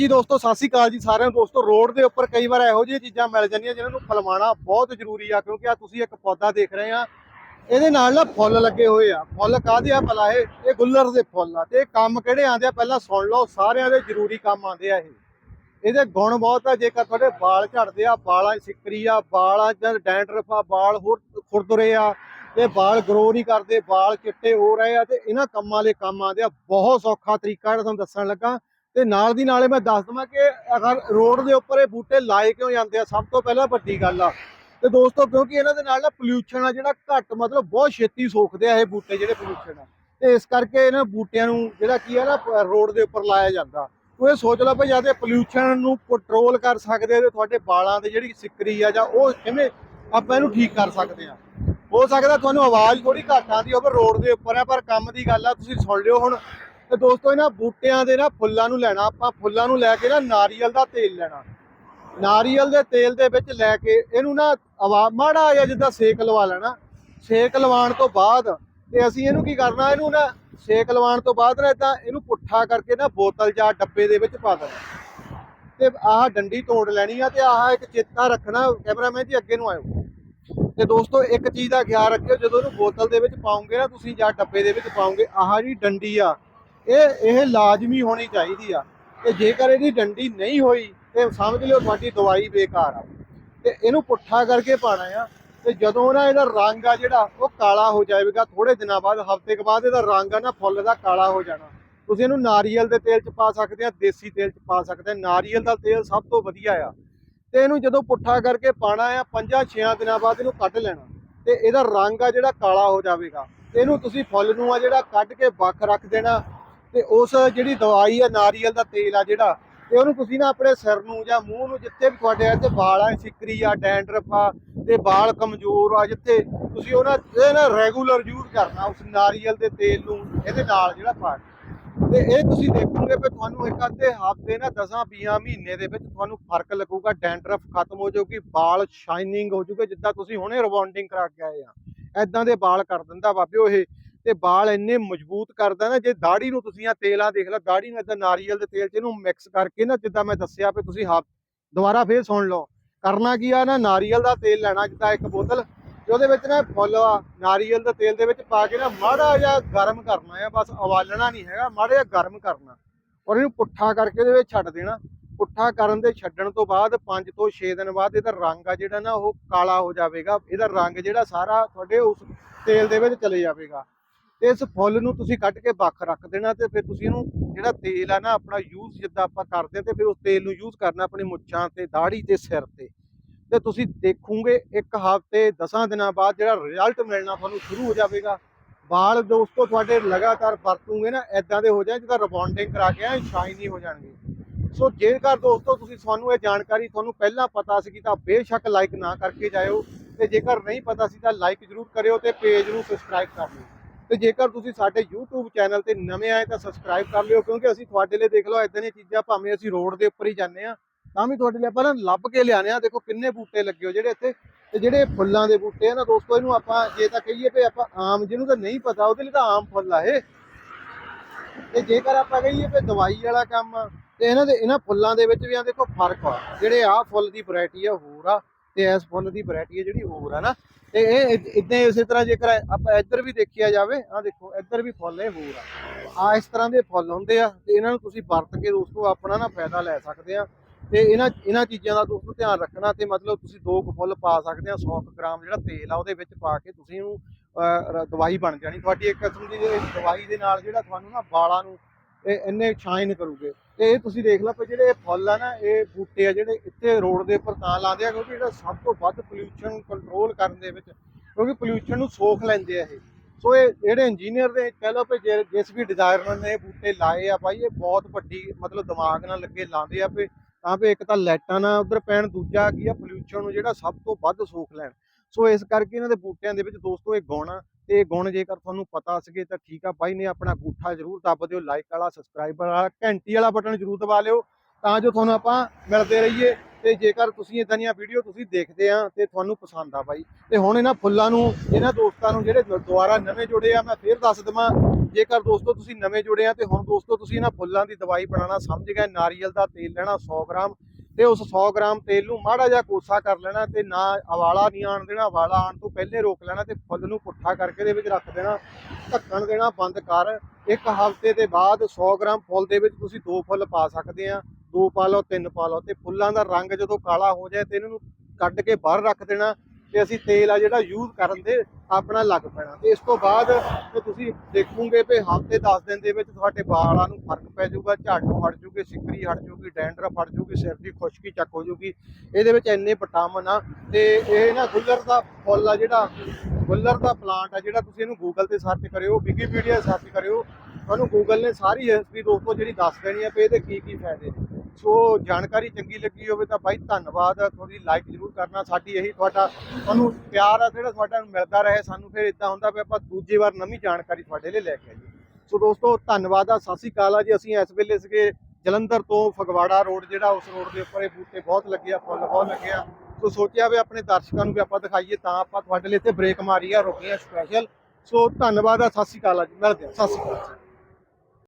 ਹਾਂਜੀ ਦੋਸਤੋ, ਸਤਿ ਸ਼੍ਰੀ ਅਕਾਲ ਜੀ ਸਾਰਿਆਂ ਨੂੰ। ਦੋਸਤੋ, ਰੋਡ ਦੇ ਉੱਪਰ ਕਈ ਵਾਰ ਇਹੋ ਜਿਹੀਆਂ ਚੀਜ਼ਾਂ ਮਿਲ ਜਾਂਦੀਆਂ ਜਿਨ੍ਹਾਂ ਨੂੰ ਫਲਵਾਣਾ ਬਹੁਤ ਜ਼ਰੂਰੀ ਆ, ਕਿਉਂਕਿ ਆ ਤੁਸੀਂ ਇੱਕ ਪੌਦਾ ਦੇਖ ਰਹੇ ਆ। ਇਹਦੇ ਨਾਲ ਨਾ ਫੁੱਲ ਲੱਗੇ ਹੋਏ ਆ। ਫੁੱਲ ਕਾਹਦੇ ਆ ਭਲਾ ਇਹ? ਇਹ ਗੁੱਲਰ ਦੇ ਫੁੱਲ ਆ। ਤੇ ਇਹ ਕੰਮ ਕਿਹੜੇ ਆਂਦੇ ਆ? ਪਹਿਲਾਂ ਸੁਣ ਲਓ, ਸਾਰਿਆਂ ਦੇ ਜ਼ਰੂਰੀ ਕੰਮ ਆਂਦੇ ਆ ਇਹ। ਇਹਦੇ ਗੁਣ ਬਹੁਤ ਆ, ਜੇਕਰ ਤੁਹਾਡੇ ਵਾਲ ਝੜਦੇ ਆ, ਵਾਲਾਂ 'ਚ ਸਿੱਕਰੀ ਆ, ਵਾਲਾਂ 'ਚ ਡੈਂਡਰਫ ਆ, ਵਾਲ ਹੋਰ ਖੁਰਦਰੇ ਆ, ਤੇ ਵਾਲ ਗਰੋ ਨਹੀਂ ਕਰਦੇ, ਵਾਲ ਚਿੱਟੇ ਹੋ ਰਹੇ ਆ, ਤੇ ਇਹਨਾਂ ਕੰਮਾਂ ਲਈ ਕੰਮ ਆਂਦੇ ਆ। ਬਹੁਤ ਸੌਖਾ ਤਰੀਕਾ ਜਿਹੜਾ ਤੁਹਾਨੂੰ ਦੱਸਣ ਲੱਗਾ। ਤੇ ਨਾਲ ਦੀ ਨਾਲੇ ਮੈਂ ਦੱਸ ਦਵਾਂ ਕਿ ਅਗਰ ਰੋਡ ਦੇ ਉੱਪਰ ਇਹ ਬੂਟੇ ਲਾਏ ਕਿਉਂ ਜਾਂਦੇ ਆ, ਸਭ ਤੋਂ ਪਹਿਲਾਂ ਵੱਡੀ ਗੱਲ ਆ। ਤੇ ਦੋਸਤੋ, ਕਿਉਂਕਿ ਇਹਨਾਂ ਦੇ ਨਾਲ ਨਾ ਪੋਲਿਊਸ਼ਨ ਆ, ਜਿਹੜਾ ਘੱਟ ਮਤਲਬ ਬਹੁਤ ਛੇਤੀ ਸੋਖਦੇ ਆ ਇਹ ਬੂਟੇ ਜਿਹੜੇ ਪੋਲਿਊਸ਼ਨ ਆ। ਤੇ ਇਸ ਕਰਕੇ ਇਹਨਾਂ ਬੂਟਿਆਂ ਨੂੰ ਜਿਹੜਾ ਕੀ ਆ ਨਾ, ਰੋਡ ਦੇ ਉੱਪਰ ਲਾਇਆ ਜਾਂਦਾ। ਉਹ ਇਹ ਸੋਚ ਲਓ ਭਈ ਜਾਂ ਤੇ ਪੋਲਿਊਸ਼ਨ ਨੂੰ ਕੰਟਰੋਲ ਕਰ ਸਕਦੇ ਤੇ ਤੁਹਾਡੇ ਵਾਲਾਂ ਤੇ ਜਿਹੜੀ ਸਿੱਕਰੀ ਆ, ਜਾਂ ਉਹ ਕਿਵੇਂ ਆਪਾਂ ਇਹਨੂੰ ਠੀਕ ਕਰ ਸਕਦੇ ਆ। ਹੋ ਸਕਦਾ ਤੁਹਾਨੂੰ ਆਵਾਜ਼ ਥੋੜੀ ਘੱਟ ਆਉਂਦੀ ਹੋਵੇ ਰੋਡ ਦੇ ਉੱਪਰ ਆ, ਪਰ ਕੰਮ ਦੀ ਗੱਲ ਆ, ਤੁਸੀਂ ਸੁਣ ਲਿਓ ਹੁਣ। ਤੇ ਦੋਸਤੋ, ਇਹਨਾਂ ਬੂਟਿਆਂ ਦੇ ਨਾ ਫੁੱਲਾਂ ਨੂੰ ਲੈਣਾ, ਆਪਾਂ ਫੁੱਲਾਂ ਨੂੰ ਲੈ ਕੇ ਨਾ ਨਾਰੀਅਲ ਦਾ ਤੇਲ ਲੈਣਾ। ਨਾਰੀਅਲ ਦੇ ਤੇਲ ਦੇ ਵਿੱਚ ਲੈ ਕੇ ਇਹਨੂੰ ਨਾ ਹਵਾ, ਮਾੜਾ ਜਿਹਾ ਜਿੱਦਾਂ ਸੇਕ ਲਵਾ ਲੈਣਾ। ਸੇਕ ਲਵਾਉਣ ਤੋਂ ਬਾਅਦ ਤੇ ਅਸੀਂ ਇਹਨੂੰ ਕੀ ਕਰਨਾ, ਇਹਨੂੰ ਨਾ ਸੇਕ ਲਵਾਉਣ ਤੋਂ ਬਾਅਦ ਨਾ ਇਦਾਂ ਇਹਨੂੰ ਪੁੱਠਾ ਕਰਕੇ ਨਾ ਬੋਤਲ ਜਾਂ ਡੱਬੇ ਦੇ ਵਿੱਚ ਪਾ ਦੇਣਾ। ਤੇ ਆਹ ਡੰਡੀ ਤੋੜ ਲੈਣੀ ਆ ਤੇ ਆਹ ਇੱਕ ਚੇਤਾ ਰੱਖਣਾ, ਕੈਮਰਾਮੈਨ ਜੀ ਅੱਗੇ ਨੂੰ ਆਇਓ। ਤੇ ਦੋਸਤੋ, ਇੱਕ ਚੀਜ਼ ਦਾ ਖਿਆਲ ਰੱਖਿਓ, ਜਦੋਂ ਇਹਨੂੰ ਬੋਤਲ ਦੇ ਵਿੱਚ ਪਾਉਂਗੇ ਨਾ ਤੁਸੀਂ ਜਾਂ ਡੱਬੇ ਦੇ ਵਿੱਚ ਪਾਉਂਗੇ, ਆਹ ਜੀ ਡੰਡੀ ਆ। ਇਹ ਇਹ ਲਾਜ਼ਮੀ ਹੋਣੀ ਚਾਹੀਦੀ ਆ ਤੇ ਜੇਕਰ ਇਹਦੀ ਡੰਡੀ ਨਹੀਂ ਹੋਈ, ਤੇ ਸਮਝ ਲਿਓ ਤੁਹਾਡੀ ਦਵਾਈ ਬੇਕਾਰ ਆ। ਤੇ ਇਹਨੂੰ ਪੁੱਠਾ ਕਰਕੇ ਪਾਣਾ ਆ, ਤੇ ਜਦੋਂ ਨਾ ਇਹਦਾ ਰੰਗ ਆ ਜਿਹੜਾ, ਉਹ ਕਾਲਾ ਹੋ ਜਾਵੇਗਾ ਥੋੜੇ ਦਿਨਾਂ ਬਾਅਦ, ਹਫ਼ਤੇ ਕੁ ਬਾਅਦ ਇਹਦਾ ਰੰਗ ਆ ਨਾ, ਫੁੱਲ ਦਾ ਕਾਲਾ ਹੋ ਜਾਣਾ। ਤੁਸੀਂ ਇਹਨੂੰ ਨਾਰੀਅਲ ਦੇ ਤੇਲ 'ਚ ਪਾ ਸਕਦੇ ਆ, ਦੇਸੀ ਤੇਲ 'ਚ ਪਾ ਸਕਦੇ ਆ। ਨਾਰੀਅਲ ਦਾ ਤੇਲ ਸਭ ਤੋਂ ਵਧੀਆ ਆ। ਤੇ ਇਹਨੂੰ ਜਦੋਂ ਪੁੱਠਾ ਕਰਕੇ ਪਾਣਾ ਆ 5-6 ਦਿਨਾਂ ਬਾਅਦ ਇਹਨੂੰ ਕੱਢ ਲੈਣਾ। ਤੇ ਇਹਦਾ ਰੰਗ ਆ ਜਿਹੜਾ ਕਾਲਾ ਹੋ ਜਾਵੇਗਾ। ਤੇ ਇਹਨੂੰ ਤੁਸੀਂ ਫੁੱਲ ਨੂੰ ਆ ਜਿਹੜਾ ਕੱਢ ਕੇ ਵੱਖ ਰੱਖ ਦੇਣਾ। ਤੇ ਉਸ ਜਿਹੜੀ ਦਵਾਈ ਆ, ਨਾਰੀਅਲ ਦਾ ਤੇਲ ਆ ਜਿਹੜਾ, ਤੇ ਉਹਨੂੰ ਤੁਸੀਂ ਨਾ ਆਪਣੇ ਸਿਰ ਨੂੰ ਜਾਂ ਮੂੰਹ ਨੂੰ ਜਿੱਥੇ ਵੀ ਤੁਹਾਡੇ ਇੱਥੇ ਵਾਲ ਆ ਸਿੱਕਰੀ ਆ, ਡੈਂਡਰਫ ਆ, ਤੇ ਵਾਲ ਕਮਜ਼ੋਰ ਆ, ਜਿੱਥੇ ਤੁਸੀਂ ਉਹਨਾਂ ਇਹ ਨਾ ਰੈਗੂਲਰ ਯੂਜ਼ ਕਰਨਾ, ਉਸ ਨਾਰੀਅਲ ਦੇ ਤੇਲ ਨੂੰ, ਇਹਦੇ ਨਾਲ ਜਿਹੜਾ ਪਾ ਤੇ ਇਹ ਤੁਸੀਂ ਦੇਖੋਗੇ ਕਿ ਤੁਹਾਨੂੰ ਇੱਕ ਅੱਧੇ ਹਫ਼ਤੇ ਨਾ 10-20 ਮਹੀਨੇ ਦੇ ਵਿੱਚ ਤੁਹਾਨੂੰ ਫ਼ਰਕ ਲੱਗੂਗਾ, ਡੈਂਡਰਫ ਖਤਮ ਹੋ ਜਾਊਗੀ, ਵਾਲ ਸ਼ਾਈਨਿੰਗ ਹੋ ਜਾਊਗੇ, ਜਿੱਦਾਂ ਤੁਸੀਂ ਹੁਣੇ ਰਿਬੌਂਡਿੰਗ ਕਰਾ ਕੇ ਆਏ ਆ। ਐਦਾਂ ਦੇ ਵਾਲ ਕਰ ਦਿੰਦਾ ਬਾਬਿਓ ਇਹ। ਤੇ ਵਾਲ ਇੰਨੇ ਮਜ਼ਬੂਤ ਕਰਦਾ ਨਾ, ਜੇ ਦਾੜੀ ਨੂੰ ਤੁਸੀਂ ਆ ਤੇਲਾਂ ਦੇਖ ਲਓ ਦਾੜੀ ਨੂੰ ਇਦਾਂ ਨਾਰੀਅਲ ਦੇ ਤੇਲ 'ਚ ਇਹਨੂੰ ਮਿਕਸ ਕਰਕੇ ਨਾ, ਜਿੱਦਾਂ ਮੈਂ ਦੱਸਿਆ ਵੀ ਤੁਸੀਂ ਹੱਥ ਦੁਬਾਰਾ ਫੇਰ ਸੁਣ ਲਓ। ਕਰਨਾ ਕੀ ਆ, ਨਾ ਨਾਰੀਅਲ ਦਾ ਤੇਲ ਲੈਣਾ, ਜਿੱਦਾਂ ਇੱਕ ਬੋਤਲ, ਤੇ ਉਹਦੇ ਵਿੱਚ ਨਾ ਫੁੱਲ ਆ, ਨਾਰੀਅਲ ਦਾ ਤੇਲ ਦੇ ਵਿੱਚ ਪਾ ਕੇ ਨਾ ਮਾੜਾ ਜਿਹਾ ਗਰਮ ਕਰਨਾ ਆ, ਬਸ ਉਬਾਲਣਾ ਨਹੀਂ ਹੈਗਾ, ਮਾੜਾ ਜਿਹਾ ਗਰਮ ਕਰਨਾ। ਔਰ ਇਹਨੂੰ ਪੁੱਠਾ ਕਰਕੇ ਉਹਦੇ ਵਿੱਚ ਛੱਡ ਦੇਣਾ। ਪੁੱਠਾ ਕਰਨ ਦੇ ਛੱਡਣ ਤੋਂ ਬਾਅਦ 5 ਤੋਂ 6 ਦਿਨ ਬਾਅਦ ਇਹਦਾ ਰੰਗ ਆ ਜਿਹੜਾ ਨਾ, ਉਹ ਕਾਲਾ ਹੋ ਜਾਵੇਗਾ। ਇਹਦਾ ਰੰਗ ਜਿਹੜਾ ਸਾਰਾ ਤੁਹਾਡੇ ਉਸ ਤੇਲ ਦੇ ਵਿੱਚ ਚਲੇ ਜਾਵੇਗਾ। ਤੇ ਇਸ ਫੁੱਲ ਨੂੰ ਤੁਸੀਂ ਕੱਢ ਕੇ ਵੱਖ ਰੱਖ ਦੇਣਾ ਤੇ ਫਿਰ ਤੁਸੀਂ ਇਹਨੂੰ ਜਿਹੜਾ ਤੇਲ ਆ ਨਾ ਆਪਣਾ ਯੂਜ਼ ਜਿੱਦਾਂ ਆਪਾਂ ਕਰਦੇ ਆ ਤੇ ਫਿਰ ਉਸ ਤੇਲ ਨੂੰ ਯੂਜ਼ ਕਰਨਾ ਆਪਣੀ ਮੁੱਛਾਂ ਤੇ ਦਾੜੀ ਤੇ ਸਿਰ ਤੇ। ਤੇ ਤੁਸੀਂ ਦੇਖੋਗੇ ਇੱਕ ਹਫ਼ਤੇ 10 ਦਿਨਾਂ ਬਾਅਦ ਜਿਹੜਾ ਰਿਜ਼ਲਟ ਮਿਲਣਾ ਤੁਹਾਨੂੰ ਸ਼ੁਰੂ ਹੋ ਜਾਵੇਗਾ। ਵਾਲ ਦੋਸਤੋ, ਤੁਹਾਡੇ ਲਗਾਤਾਰ ਵਰਤੂਗੇ ਨਾ ਐਦਾਂ ਦੇ ਹੋ ਜਾਣ ਜਿੱਦਾਂ ਰਿਬੌਂਡਿੰਗ ਕਰਾ ਕੇ ਐ ਸ਼ਾਈਨੀ ਹੋ ਜਾਣਗੇ। ਸੋ ਜੇਕਰ ਦੋਸਤੋ ਤੁਸੀਂ ਤੁਹਾਨੂੰ ਇਹ ਜਾਣਕਾਰੀ ਤੁਹਾਨੂੰ ਪਹਿਲਾਂ ਪਤਾ ਸੀ ਤਾਂ ਬੇਸ਼ੱਕ ਲਾਈਕ ਨਾ ਕਰਕੇ ਜਾਇਓ ਤੇ ਜੇਕਰ ਨਹੀਂ ਪਤਾ ਸੀ ਤਾਂ ਲਾਈਕ ਜ਼ਰੂਰ ਕਰਿਓ ਤੇ ਪੇਜ ਨੂੰ ਸਬਸਕ੍ਰਾਈਬ ਕਰ ਲਿਓ। ਤੇ ਜੇਕਰ ਤੁਸੀਂ ਸਾਡੇ YouTube ਚੈਨਲ ਤੇ ਨਵੇਂ ਆਏ ਤਾਂ ਸਬਸਕ੍ਰਾਈਬ ਕਰ ਲਿਓ ਕਿਉਂਕਿ ਅਸੀਂ ਤੁਹਾਡੇ ਲਈ ਦੇਖ ਲਓ ਇਦਾਂ ਦੀਆਂ ਚੀਜ਼ਾਂ ਭਾਵੇਂ ਅਸੀਂ ਰੋਡ ਦੇ ਉੱਪਰ ਹੀ ਜਾਂਦੇ ਆ ਤਾਂ ਵੀ ਤੁਹਾਡੇ ਲਈ ਆਪਾਂ ਨਾ ਲੱਭ ਕੇ ਲਿਆਣੇ ਆ ਦੇਖੋ ਕਿੰਨੇ ਬੂਟੇ ਲੱਗੇ ਹੋ ਜਿਹੜੇ ਇੱਥੇ ਤੇ ਜਿਹੜੇ ਫੁੱਲਾਂ ਦੇ ਬੂਟੇ ਆ ਨਾ ਦੋਸਤੋ ਇਹਨੂੰ ਆਪਾਂ ਜੇ ਤਾਂ ਕਹੀਏ ਵੀ ਆਪਾਂ ਆਮ ਜਿਹਨੂੰ ਤਾਂ ਨਹੀਂ ਪਤਾ ਉਹਦੇ ਲਈ ਤਾਂ ਆਮ ਫੁੱਲ ਆ ਇਹ। ਤੇ ਜੇਕਰ ਆਪਾਂ ਕਹੀਏ ਵੀ ਦਵਾਈ ਵਾਲਾ ਕੰਮ ਆ, ਤੇ ਇਹਨਾਂ ਦੇ ਇਹਨਾਂ ਫੁੱਲਾਂ ਦੇ ਵਿੱਚ ਵੀ ਆ ਦੇਖੋ ਫ਼ਰਕ ਆ। ਜਿਹੜੇ ਆ ਫੁੱਲ ਦੀ ਵੈਰਾਈਟੀ ਆ ਹੋਰ ਆ। ਤੇ ਇਸ ਫੁੱਲ ਦੀ ਵੈਰਾਈਟੀ ਹੈ ਜਿਹੜੀ ਹੋਰ ਆ ਨਾ, ਤੇ ਇਹ ਇਦਾਂ ਇਸੇ ਤਰ੍ਹਾਂ ਜੇਕਰ ਆਪਾਂ ਇੱਧਰ ਵੀ ਦੇਖਿਆ ਜਾਵੇ ਆ ਦੇਖੋ, ਇੱਧਰ ਵੀ ਫੁੱਲ ਇਹ ਹੋਰ ਆ। ਆ ਇਸ ਤਰ੍ਹਾਂ ਦੇ ਫੁੱਲ ਹੁੰਦੇ ਆ, ਤੇ ਇਹਨਾਂ ਨੂੰ ਤੁਸੀਂ ਵਰਤ ਕੇ ਦੋਸਤੋ ਆਪਣਾ ਨਾ ਫਾਇਦਾ ਲੈ ਸਕਦੇ ਆ। ਤੇ ਇਹਨਾਂ ਇਹਨਾਂ ਚੀਜ਼ਾਂ ਦਾ ਦੋਸਤੋ ਧਿਆਨ ਰੱਖਣਾ, ਤੇ ਮਤਲਬ ਤੁਸੀਂ ਦੋ ਕੁ ਫੁੱਲ ਪਾ ਸਕਦੇ ਆ 100 ਕੁ ਗ੍ਰਾਮ ਜਿਹੜਾ ਤੇਲ ਆ ਉਹਦੇ ਵਿੱਚ ਪਾ ਕੇ ਤੁਸੀਂ ਇਹਨੂੰ ਦਵਾਈ ਬਣ ਜਾਣੀ। ਤੁਹਾਡੀ ਇੱਕ ਕਿਸਮ ਦੀ ਦਵਾਈ ਦੇ ਨਾਲ ਜਿਹੜਾ ਤੁਹਾਨੂੰ ਨਾ ਵਾਲਾਂ ਨੂੰ ਇਹ ਇੰਨੇ ਸ਼ਾਈਨ ਕਰੂਗੇ। ਤੇ ਇਹ ਤੁਸੀਂ ਦੇਖ ਲਓ ਕਿ ਜਿਹੜੇ ਫੁੱਲ ਆ ਨਾ, ਇਹ ਬੂਟੇ ਆ ਜਿਹੜੇ ਇੱਥੇ ਰੋਡ ਦੇ ਉੱਪਰ ਤਾਂ ਲਾਉਂਦੇ ਆ, ਕਿਉਂਕਿ ਜਿਹੜਾ ਸਭ ਤੋਂ ਵੱਧ ਪੋਲਿਊਸ਼ਨ ਕੰਟਰੋਲ ਕਰਨ ਦੇ ਵਿੱਚ, ਕਿਉਂਕਿ ਪੋਲਿਊਸ਼ਨ ਨੂੰ ਸੋਖ ਲੈਂਦੇ ਆ ਇਹ। ਸੋ ਇਹ ਜਿਹੜੇ ਇੰਜੀਨੀਅਰ ਦੇ ਕਹਿ ਲਓ ਕਿ ਜੇ- ਜਿਸ ਵੀ ਡਿਜ਼ਾਈਨਰ ਨੇ ਇਹ ਬੂਟੇ ਲਾਏ ਆ ਭਾਈ ਇਹ ਬਹੁਤ ਵੱਡੀ ਮਤਲਬ ਦਿਮਾਗ ਨਾਲ ਲੱਗੇ ਲਾਉਂਦੇ ਆ ਵੀ, ਤਾਂ ਵੀ ਇੱਕ ਤਾਂ ਲਾਈਟਾਂ ਨਾ ਉਧਰ ਪੈਣ, ਦੂਜਾ ਕੀ ਆ ਪੋਲਿਊਸ਼ਨ ਨੂੰ ਜਿਹੜਾ ਸਭ ਤੋਂ ਵੱਧ ਸੋਖ ਲੈਣ। ਸੋ ਇਸ ਕਰਕੇ ਇਹਨਾਂ ਦੇ ਬੂਟਿਆਂ ਦੇ ਵਿੱਚ ਦੋਸਤੋ ਇਹ ਗਾਉਣਾ ਤੇ ਗੁਣ ਜੇਕਰ ਤੁਹਾਨੂੰ ਪਤਾ ਸੀਗੇ ਤਾਂ ਠੀਕ ਆ ਬਾਈ ਨੇ ਆਪਣਾ ਗੂਠਾ ਜ਼ਰੂਰ ਦੱਬ ਦਿਓ ਲਾਈਕ ਵਾਲਾ ਸਬਸਕ੍ਰਾਈਬ ਵਾਲਾ, ਘੰਟੀ ਵਾਲਾ ਬਟਨ ਜ਼ਰੂਰ ਦਬਾ ਲਿਓ ਤਾਂ ਜੋ ਤੁਹਾਨੂੰ ਆਪਾਂ ਮਿਲਦੇ ਰਹੀਏ ਤੇ ਜੇਕਰ ਤੁਸੀਂ ਇਦਾਂ ਦੀਆਂ ਵੀਡੀਓ ਤੁਸੀਂ ਦੇਖਦੇ ਆ ਤੇ ਤੁਹਾਨੂੰ ਪਸੰਦ ਆ ਬਾਈ। ਤੇ ਹੁਣ ਇਹਨਾਂ ਫੁੱਲਾਂ ਨੂੰ, ਇਹਨਾਂ ਦੋਸਤਾਂ ਨੂੰ ਜਿਹੜੇ ਦੁ- ਦੁਬਾਰਾ ਨਵੇਂ ਜੁੜੇ ਆ, ਮੈਂ ਫੇਰ ਦੱਸ ਦਵਾਂ, ਜੇਕਰ ਦੋਸਤੋ ਤੁਸੀਂ ਨਵੇਂ ਜੁੜੇ ਆ ਤੇ ਹੁਣ ਦੋਸਤੋ ਤੁਸੀਂ ਇਹਨਾਂ ਫੁੱਲਾਂ ਦੀ ਦਵਾਈ ਬਣਾਉਣਾ ਸਮਝ ਗਏ, ਨਾਰੀਅਲ ਦਾ ਤੇਲ ਲੈਣਾ 100 ਗ੍ਰਾਮ ਤੇ ਉਸ 100 ਗ੍ਰਾਮ ਤੇਲ ਨੂੰ ਮਾੜਾ ਜਿਹਾ ਕੋਸਾ ਕਰ ਲੈਣਾ ਤੇ ਨਾ ਉਬਾਲਾ ਨਹੀਂ ਆਣ ਦੇਣਾ ਉਬਾਲਾ ਆਣ ਤੋਂ ਪਹਿਲੇ ਰੋਕ ਲੈਣਾ ਤੇ ਫੁੱਲ ਨੂੰ ਪੁੱਠਾ ਕਰਕੇ ਦੇ ਵਿੱਚ ਰੱਖ ਦੇਣਾ, ਢੱਕਣ ਦੇਣਾ ਬੰਦ ਕਰ। ਇੱਕ ਹਫ਼ਤੇ ਦੇ ਬਾਅਦ 100 ਗ੍ਰਾਮ ਫੁੱਲ ਦੇ ਵਿੱਚ ਤੁਸੀਂ ਦੋ ਫੁੱਲ ਪਾ ਸਕਦੇ ਆ, ਦੋ ਪਾ ਲਓ, ਤਿੰਨ ਪਾ ਲਓ ਤੇ ਫੁੱਲਾਂ ਦਾ ਰੰਗ ਜਦੋਂ ਕਾਲਾ ਹੋ ਜਾਏ ਤੇ ਇਹਨਾਂ ਨੂੰ ਕੱਢ ਕੇ ਬਾਹਰ ਰੱਖ ਦੇਣਾ। ਕਿ ਅਸੀਂ ਤੇਲ ਆ ਜਿਹੜਾ ਯੂਜ਼ ਕਰਨ ਦੇ ਆਪਣਾ ਲੱਗ ਪੈਣਾ। ਤੇ ਇਸ ਤੋਂ ਬਾਅਦ ਤੇ ਤੁਸੀਂ ਦੇਖੋਗੇ ਵੀ ਹਫ਼ਤੇ 10 ਦਿਨ ਦੇ ਵਿੱਚ ਤੁਹਾਡੇ ਵਾਲਾਂ ਨੂੰ ਫ਼ਰਕ ਪੈ ਜਾਊਗਾ, ਝਾੜੂ ਹਟ ਜੂਗੇ ਸਿੱਕਰੀ ਹਟ ਜੂਗੀ ਡੈਂਡਰਫ ਹਟ ਜੂਗੀ ਸਿਰ ਦੀ ਖੁਸ਼ਕੀ ਚੱਕ ਹੋ ਜੂਗੀ ਇਹਦੇ ਵਿੱਚ ਇੰਨੇ ਵਿਟਾਮਿਨ ਆ ਤੇ ਇਹ ਨਾ ਗੁੱਲਰ ਦਾ ਫੁੱਲ ਆ ਜਿਹੜਾ, ਗੁੱਲਰ ਦਾ ਪਲਾਂਟ ਆ ਜਿਹੜਾ ਤੁਸੀਂ ਇਹਨੂੰ ਗੂਗਲ ਤੇ ਸਰਚ ਕਰਿਓ ਵਿਕੀਪੀਡੀਆ ਸਰਚ ਕਰਿਓ। ਤੁਹਾਨੂੰ ਗੂਗਲ ਨੇ ਸਾਰੀ ਹਿਸਟਰੀ ਦੋਸਤੋ ਜਿਹੜੀ ਦੱਸ ਦੇਣੀ ਆ ਵੀ ਇਹਦੇ ਕੀ ਕੀ ਫਾਇਦੇ ਨੇ। ਸੋ ਜਾਣਕਾਰੀ ਚੰਗੀ ਲੱਗੀ ਹੋਵੇ ਤਾਂ ਬਾਈ ਧੰਨਵਾਦ, ਤੁਹਾਡੀ ਲਾਈਕ ਜ਼ਰੂਰ ਕਰਨਾ, ਸਾਡੀ ਇਹੀ ਤੁਹਾਡਾ, ਤੁਹਾਨੂੰ ਪਿਆਰ ਆ, ਜਿਹੜਾ ਤੁਹਾਡਾ ਮਿਲਦਾ ਰਹੇ, ਸਾਨੂੰ ਫਿਰ ਇਦਾਂ ਹੁੰਦਾ ਵੀ ਆਪਾਂ ਦੂਜੀ ਵਾਰ ਨਵੀਂ ਜਾਣਕਾਰੀ ਤੁਹਾਡੇ ਲਈ ਲੈ ਕੇ ਆਈਏ। ਸੋ ਦੋਸਤੋ, ਧੰਨਵਾਦ ਆ, ਸਤਿ ਸ਼੍ਰੀ ਅਕਾਲ ਆ ਜੀ, ਅਸੀਂ ਇਸ ਵੇਲੇ ਸੀਗੇ ਜਲੰਧਰ ਤੋਂ ਫਗਵਾੜਾ ਰੋਡ, ਜਿਹੜਾ ਉਸ ਰੋਡ ਦੇ ਉੱਪਰ ਇਹ ਬੂਟੇ ਬਹੁਤ ਲੱਗੇ ਆ, ਫੁੱਲ ਬਹੁਤ ਲੱਗੇ ਆ। ਸੋ ਸੋਚਿਆ ਵੀ ਆਪਣੇ ਦਰਸ਼ਕਾਂ ਨੂੰ ਵੀ ਆਪਾਂ ਦਿਖਾਈਏ, ਤਾਂ ਆਪਾਂ ਤੁਹਾਡੇ ਲਈ ਇੱਥੇ ਬ੍ਰੇਕ ਮਾਰੀ ਆ, ਰੁਕੇ ਆ ਸਪੈਸ਼ਲ ਸੋ ਧੰਨਵਾਦ ਆ, ਸਤਿ ਸ਼੍ਰੀ ਅਕਾਲ ਆ ਜੀ, ਮਿਲਦੇ ਆ, ਸਤਿ ਸ਼੍ਰੀ ਅਕਾਲ।